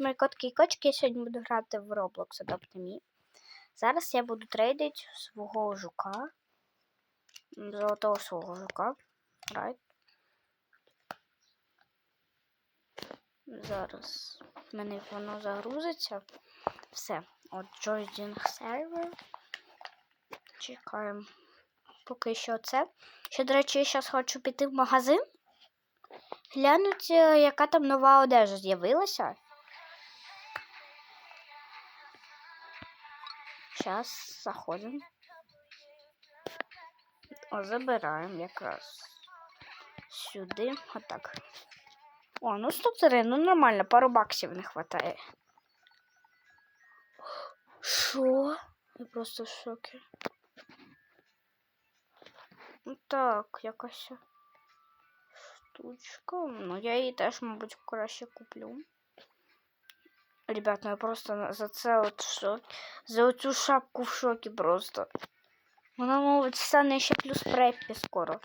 мої котки і кочки. Я сьогодні буду грати в Roblox Adopt Me. Зараз я буду трейдити свого жука. Золотого свого жука. Right. Зараз в мене воно загрузиться. Все. От Joining Server. Чекаємо. Поки що це. Ще, до речі, я зараз хочу піти в магазин. Глянуть, е, яка там нова одежа з'явилася. Зараз заходимо. О, забираємо якраз сюди. Отак. О, ну 103, ну нормально, пару баксів не вистачає. Що? Я просто в шокі. Ну так, якась штучка. Ну, я її теж, мабуть, краще куплю. Ребят, ну я просто на- за це от в шокі. За оцю шапку в шокі просто. Вона, мабуть, стане ще плюс преппі скоро.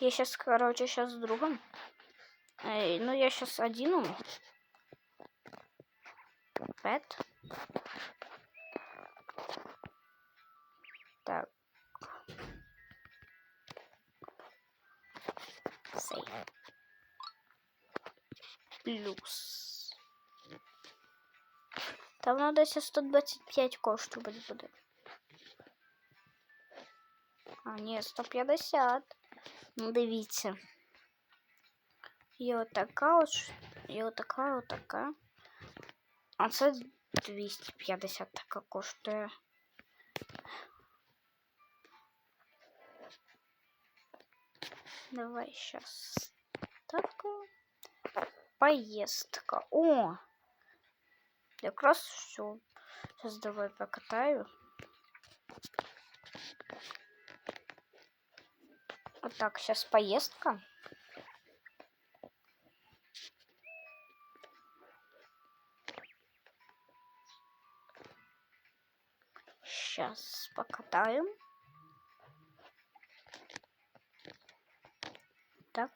Я сейчас, короче, сейчас с другом. Эй, ну, я сейчас один. Пэт. Так. Плюс. Там надо десь 125 коштувати буде. А, ні, 150. Ну, дивіться. Є отака от, ш- є отака, отака. А це 250 така коштує. Давай сейчас. Так. Поездка. О! Якраз все. Сейчас давай покатаю. Вот так, сейчас поездка. Сейчас покатаем. Так.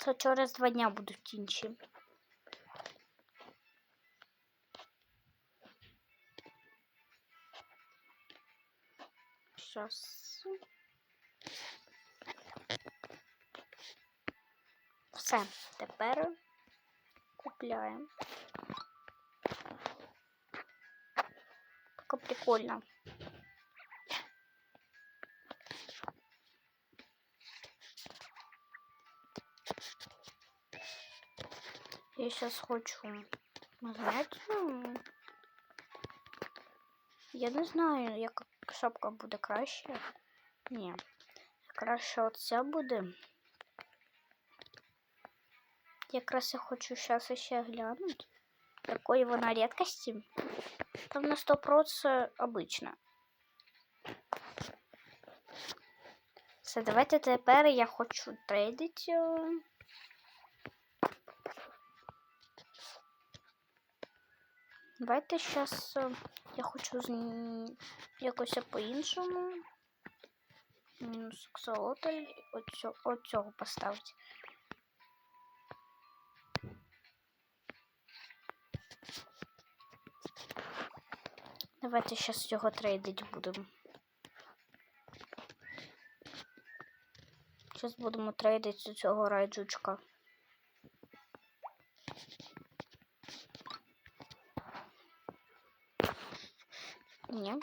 Це через два дня будуть інші. Сейчас. Все, тепер купляємо. Така прикольно. Я сейчас хочу знаєте, ну, Я не знаю, яка шапка буде краще. Ні. Краще оця буде. Якраз я хочу зараз ще глянути. Якої вона рідкості. Там на 100% обична. Все, давайте тепер я хочу трейдити. Давайте зараз я хочу з... якось по-іншому. Мінус аксолотль. Оцього, оцього поставити. Давайте зараз його трейдити будемо. Зараз будемо трейдити цього райджучка. Ні.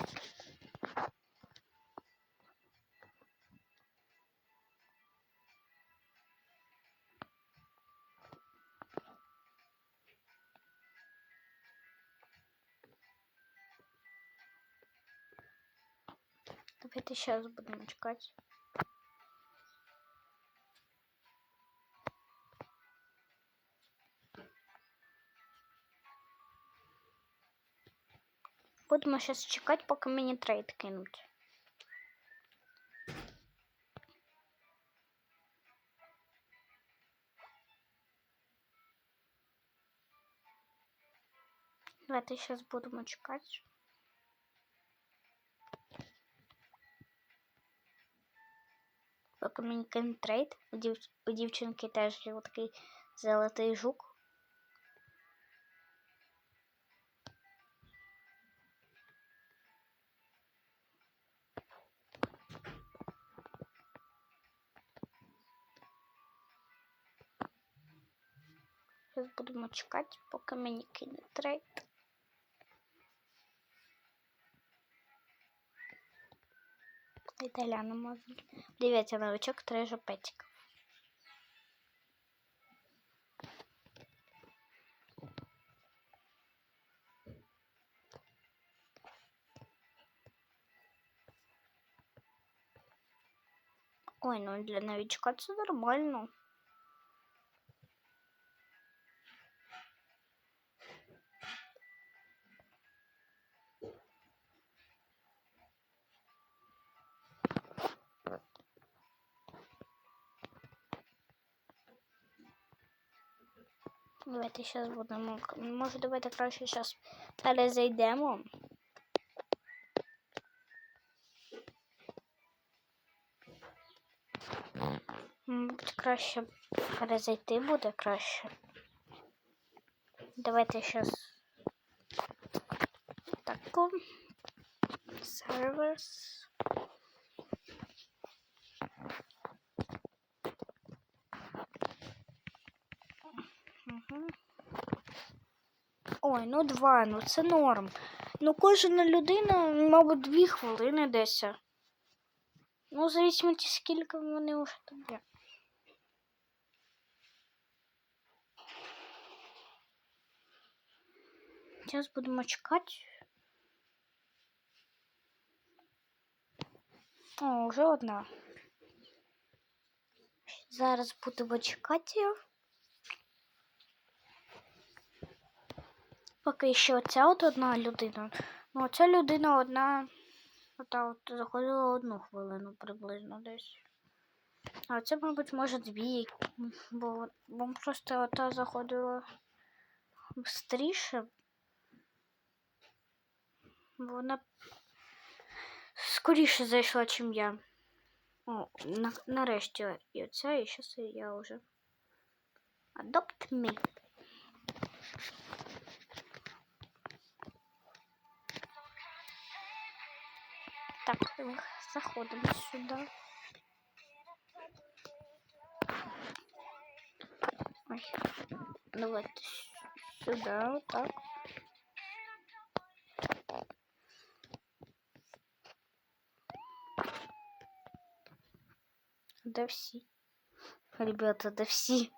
Давайте сейчас будем чекать. Будемо зараз чекати, поки мені трейд кинуть. Давайте зараз будемо чекати. Поки мені кинуть трейд. У, дів... Дівчинки теж є такий золотий жук. Будемо чекати, поки мені кине трейд. Давайте глянемо. Дивіться, новичок три жопетика. Ой, ну для новичка це нормально. Давайте зараз будемо. Може, давайте краще зараз перезайдемо. Мабуть, краще перезайти буде краще. Давайте зараз таку. Servers. Мгм. Ой, ну два, ну це норм. Ну кожна людина, мабуть, дві хвилини десь. Ну, в зависимості, скільки вони вже там є. Зараз будемо чекати. О, вже одна. Зараз будемо чекати. Поки ще оця от одна людина. Ну, оця людина одна. Ота от заходила одну хвилину приблизно десь. А це, мабуть, може дві. Бо, бо просто ота заходила. Бо вона скоріше зайшла, чим я. О, на, нарешті і оця, і зараз я вже. Adopt me. Так, заходимо сюди. Ой, давайте сюди, отак. Де всі? Ребята, де всі?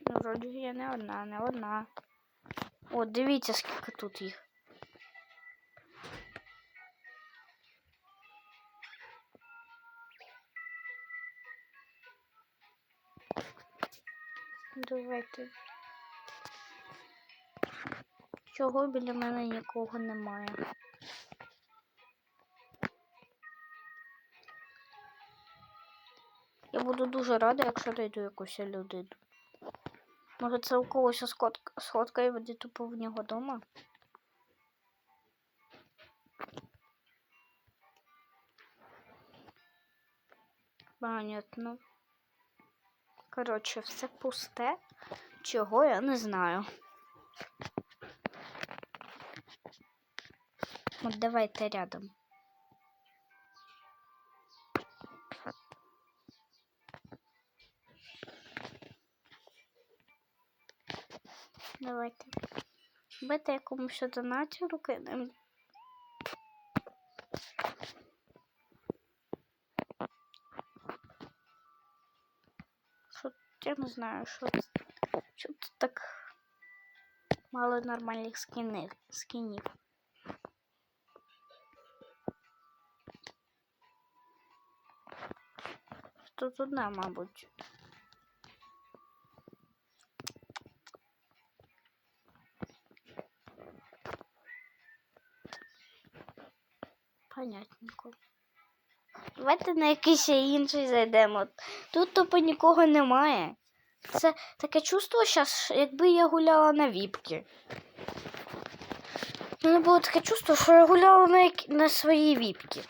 Ну, вроді я не одна, не одна. О, дивіться, скільки тут їх. Давайте. Чого біля мене нікого немає? Я буду дуже рада, якщо знайду якусь людину. Може це у когось сходка, сходка і буде тупо в нього дома? Понятно. Коротше, все пусте. Чого я не знаю. От давайте рядом. Давайте. Бити якомусь донатору кинемо. Що я не знаю, що. Що тут так мало нормальних скінів. скінів. Тут одна, мабуть. Понятненько. Давайте на якийсь інший зайдемо. Тут тупо нікого немає. Це таке чувство зараз, якби я гуляла на віпки. У мене було таке чувство, що я гуляла на, на своїй віпці.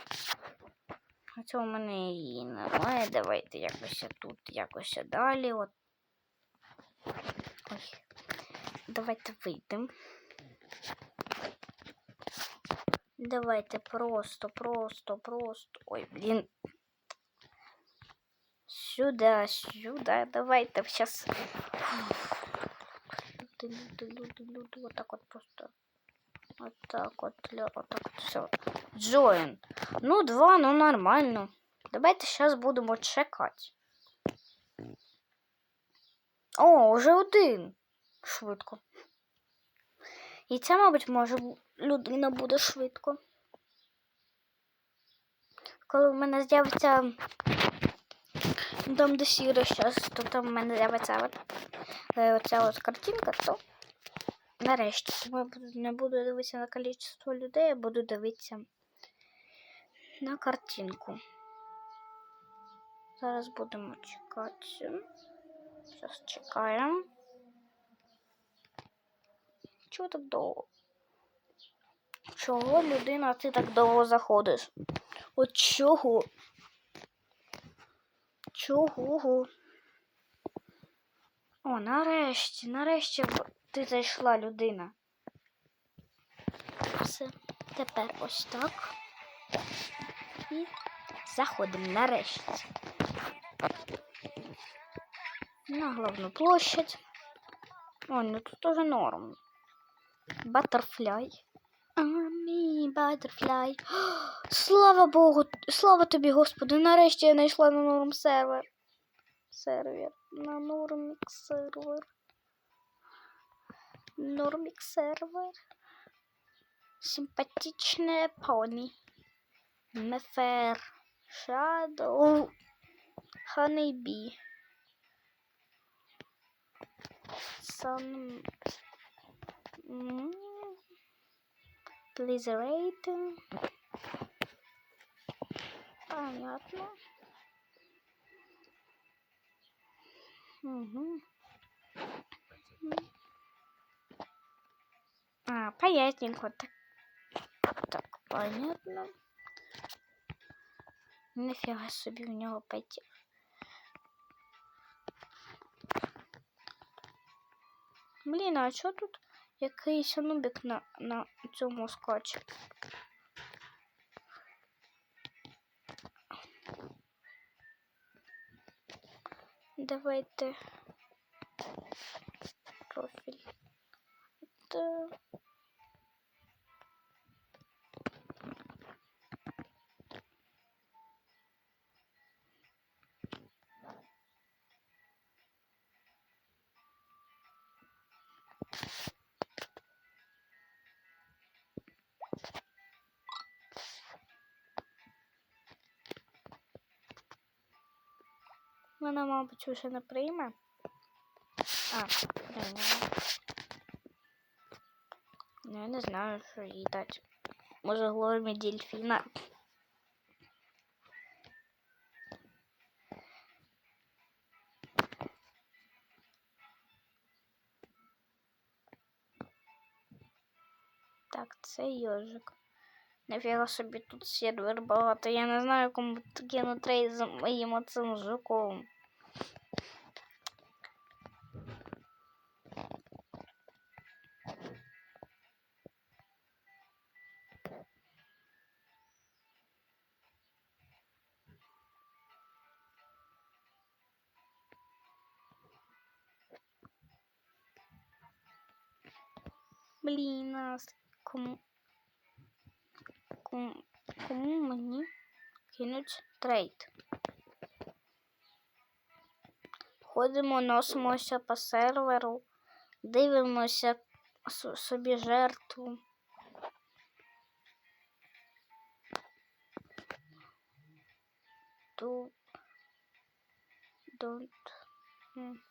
Хоча у мене її немає. Давайте якось тут, якось далі. От. Ой. Давайте вийдемо. Давайте просто, просто, просто. Ой, блін. Сюда, сюда. Давайте сейчас. Вот так вот просто. Вот так вот, вот так вот все. Джоин. Ну, два, ну нормально. Давайте сейчас будемо чекати. О, уже один. Швидко. І це, мабуть, може людина буде швидко. Коли в мене з'явиться там, де сіре щас, то там в мене з'явиться е, оця от картинка, то нарешті. Не буду дивитися на кількість людей, я буду дивитися на картинку. Зараз будемо чекати. Зараз чекаємо. Чого так довго? Чого людина ти так довго заходиш? От чого? Чого? О, нарешті, нарешті ти зайшла людина. Все, тепер ось так. І заходимо нарешті. На головну площадь. О, ну тут тоже норм. Баттерфляй. Амі, баттерфляй. Слава Богу, слава тобі, Господи, нарешті я знайшла на норм сервер. Сервер. На нормік сервер. Нормік сервер. Симпатичная пони. Мефер. Шадоу. Honeybee. Sun. М, Blizzard. Понятно. Угу. А, понятненько. Так, так понятно. Нафіга собі в нього пойти. Блін, а що тут Якийсь нубик на, на цьому скаче? Давайте профіль. Та... Вона, мабуть, уже не прийме. А, прийняла. Ну, я не знаю, що їй дати. Може, глормі дельфіна. Так, це йожик. Нафіга собі тут сервер багато. Я не знаю, кому кинуть трейд за моїм оцим жуком. Блін, а с- кому, кому, мені кинуть трейд? Ходимо, носимося по серверу, дивимося собі жертву. Do, don't. м.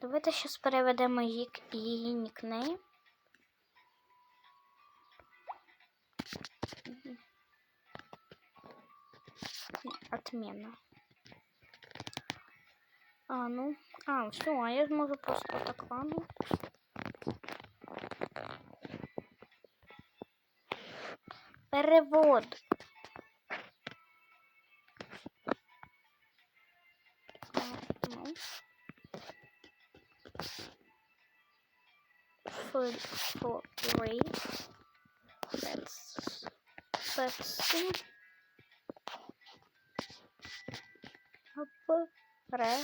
Давайте зараз переведемо її, її нікнейм. Отмена. А, ну. А, все, а я зможу просто так рано. Перевод. episode four, three. Let's let's see. Up there.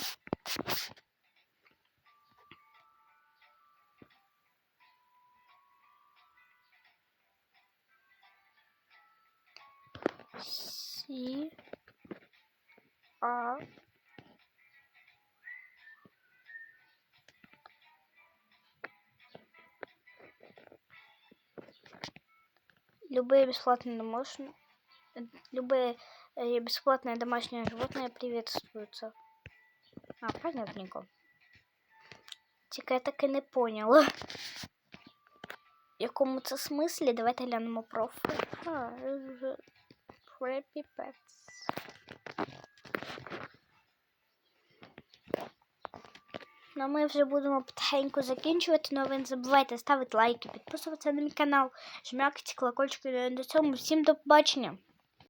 Любые бесплатные домашние, любые э, бесплатные домашние животные приветствуются. А, понятненько. Тільки я так і не поняла. В якому це смислі? Давайте глянемо профіль. А, вже Preppy Pets. Ну, ми вже будемо потихеньку закінчувати, але ви не забувайте ставити лайки, підписуватися на мій канал, жмякати колокольчики. На цьому всім до побачення.